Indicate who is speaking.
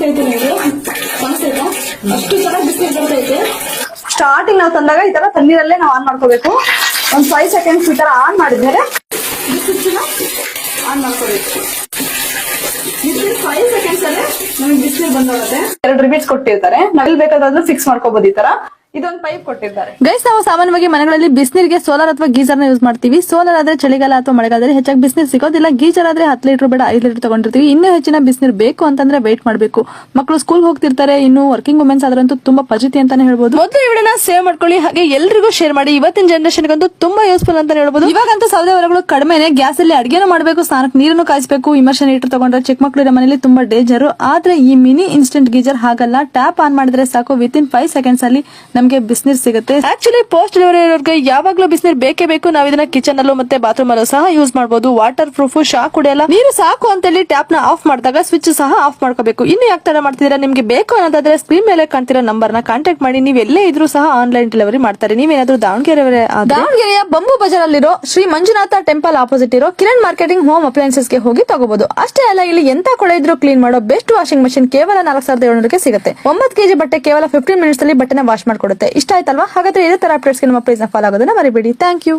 Speaker 1: ಕಾಣಿಸ್ತೈತೆ ನಿಮಗೆ ಕಾಣಿಸ್ತೈತಾ ಅಷ್ಟು ಚೆನ್ನಾಗಿ ಬಿಸಿಲು ಬರ್ತೈತೆ
Speaker 2: ಸ್ಟಾರ್ಟಿಂಗ್ ನಾವು ತಂದಾಗ ಈ ತರ ತಣ್ಣೀರಲ್ಲೇ ನಾವು ಆನ್ ಮಾಡ್ಕೋಬೇಕು. ಒಂದ್ ಫೈವ್ ಸೆಕೆಂಡ್ಸ್ ಈ ತರ ಆನ್ ಮಾಡಿದ್ಮೇಲೆ
Speaker 1: ಬಿಸಿಲು ಆನ್ ಮಾಡ್ಕೋಬೇಕು. ಬಿಸಿಲು ಫೈವ್ ಸೆಕೆಂಡ್ಸ್ ಅಲ್ಲೇ ನಮಗೆ ಬಿಸಿಲು ಬಂದೋಗುತ್ತೆ.
Speaker 2: ಎರಡು ರಿಪೀಟ್ಸ್ ಕೊಟ್ಟಿರ್ತಾರೆ. ನಲ್ ಬೇಕಾದ್ರೂ ಫಿಕ್ಸ್ ಮಾಡ್ಕೋಬಹುದು ಈ ತರ. ಇದೊಂದು ಪೈಪ್ ಕೊಟ್ಟಿದ್ದಾರೆ.
Speaker 3: ಗೈಸ್ ನಾವು ಸಾಮಾನ್ಯವಾಗಿ ಮನೆಗಳಲ್ಲಿ ಬಿಸಿನೀರಿಗೆ ಸೋಲಾರ್ ಅಥವಾ ಗೀಜರ್ನ ಯೂಸ್ ಮಾಡ್ತೀವಿ. ಸೋಲಾರ್ ಆದ್ರೆ ಚಳಿಗಾಲ ಅಥವಾ ಮಳೆಗಾಲದಲ್ಲಿ ಹೆಚ್ಚಾಗಿ ಬಿಸಿನೀರು ಸಿಗೋದಿಲ್ಲ. ಗೀಜರ್ ಆದ್ರೆ ಹತ್ತು ಲೀಟರ್ ಬೇಡ ಐದು ಲೀಟರ್ ತಗೊಂಡಿರ್ತೀವಿ. ಇನ್ನೂ ಹೆಚ್ಚಿನ ಬಿಸಿನೀರು ಬೇಕು ಅಂತಂದ್ರೆ ವೇಟ್ ಮಾಡಬೇಕು. ಮಕ್ಕಳು ಸ್ಕೂಲ್ ಹೋಗ್ತಿರ್ತಾರೆ ಇನ್ನು ವರ್ಕಿಂಗ್ ವುಮೆನ್ಸ್ ಆದ್ರಂತೂ ತುಂಬಾ ಪಜಿತಿ ಅಂತಾನೆ ಹೇಳ್ಬೋದು. ಮೊದಲು ಈ ವಿಡಿಯೋನ ಸೇವ್ ಮಾಡ್ಕೊಳ್ಳಿ. ಹಾಗೆ ಎಲ್ರಿಗೂ ಶೇರ್ ಮಾಡಿ. ಇವತ್ತಿನ ಜನರೇಷನ್ ಗಂತೂ ತುಂಬಾ ಯೂಸ್ಫುಲ್ ಅಂತಾನೆ ಹೇಳ್ಬೋದು. ಇವಾಗಂತೂ ಸೌದೆ ಹೊರಗಳು ಕಡಿಮೆನೆ. ಗ್ಯಾಸ್ ಅಲ್ಲಿ ಅಡಿಗೆನೂ ಮಾಡಬೇಕು ಸ್ನಾನಕ್ಕೆ ನೀರನ್ನು ಕಾಯಿಸಬೇಕು ಇಮರ್ಷನ್ ಹೀಟರ್ ತಗೊಂಡ್ರೆ ಚಿಕ್ಕ ಮಕ್ಕಳು ಮನೆಯಲ್ಲಿ ಮನೇಲಿ ತುಂಬಾ ಡೇಂಜರ್ ಆದ್ರೆ ಈ ಮಿನಿ ಇನ್ಸ್ಟೆಂಟ್ ಗೀಜರ್ ಹಾಗಲ್ಲ. ಟ್ಯಾಪ್ ಆನ್ ಮಾಡಿದ್ರೆ ಸಾಕು. ವಿತ್ ಇನ್ ಫೈವ್ ಸೆಕೆಂಡ್ಸ್ ಅಲ್ಲಿ ನಮಗೆ ಬಿಸಿನೀರ್ ಸಿಗುತ್ತೆ. ಆಕ್ಚುಲಿ ಪೋಸ್ಟ್ ಡೆಲಿವರಿ ಇರೋರ್ಗೆ ಯಾವಾಗ್ಲೂ ಬಿಸಿನೀರ್ ಬೇಕೇ ಬೇಕು. ನಾವ್ ಇದನ್ನ ಕಿಚನ್ ಅಲ್ಲೂ ಮತ್ತೆ ಬಾತ್ರೂಮ್ ಅಲ್ಲೂ ಸಹ ಯೂಸ್ ಮಾಡಬಹುದು ವಾಟರ್ ಪ್ರೂಫ್ ಶಾಕ್ ಕುಡಿಯಲ್ಲ ನೀರು ಸಾಕು ಅಂತ ಹೇಳಿ ಟ್ಯಾಪ್ನ ಆಫ್ ಮಾಡಿದಾಗ ಸ್ವಿಚ್ ಸಹ ಆಫ್ ಮಾಡ್ಕೋಬೇಕು. ಇನ್ನು ಯಾಕೆ ತರ ಮಾಡ್ತಿದ್ರೆ ನಿಮ್ಗೆ ಬೇಕು ಅನ್ನೋದಾದ್ರೆ ಸ್ಕ್ರೀನ್ ಮೇಲೆ ಕಾಣ್ತಿರೋ ನಂಬರ್ನ ಕಾಂಟ್ಯಾಕ್ಟ್ ಮಾಡಿ. ನೀವ್ ಎಲ್ಲೇ ಇದ್ರೂ ಸಹ ಆನ್ಲೈನ್ ಡೆಲಿವರಿ ಮಾಡ್ತಾರೆ. ನೀವೇನಾದ್ರೂ ದಾವಣಗೆರೆ ದಾವಣಗೆರೆಯ ಬಂಬು ಬಜಾರ್ ಅಲ್ಲಿರೋ ಶ್ರೀ ಮಂಜುನಾಥ ಟೆಂಪಲ್ ಆಪೋಸಿಟ್ ಇರೋ ಕಿರಣ್ ಮಾರ್ಕೆಟಿಂಗ್ ಹೋಮ್ ಅಪ್ಲೈನ್ಸಸ್ಗೆ ಹೋಗಿ ತಗೋಬಹುದು ಅಷ್ಟೇ ಅಲ್ಲ, ಇಲ್ಲಿ ಎಂತ ಕೊಳೆ ಇದ್ರೂ ಕ್ಲೀನ್ ಮಾಡೋ ಬೆಸ್ಟ್ ವಾಷಿಂಗ್ ಮಷಿನ್ ಕೇವಲ ನಾಲ್ಕು ಸಾವಿರದ ಏಳ್ನೂರಕ್ಕೆ ಸಿಗುತ್ತೆ. ಒಂಬತ್ತು ಕೆಜಿ ಬಟ್ಟೆ ಕೇವಲ ಫಿಫ್ಟೀನ್ ಮಿನಿಟ್ಸ್ ಅಲ್ಲಿ ಬಟ್ಟೆನ ವಾಶ್ ಮಾಡ್ಕೊಡುತ್ತೆ. ಇಷ್ಟ ಆಯ್ತಲ್ವಾ? ಹಾಗಾದ್ರೆ ಇದೇ ತರ ಅಪ್ಡೇಟ್ಸ್ ನಮ್ಮ ಪೇಜ್ನ ಫಾಲೋ ಆಗೋದನ್ನ ಮರಿಬೇಡಿ. Thank you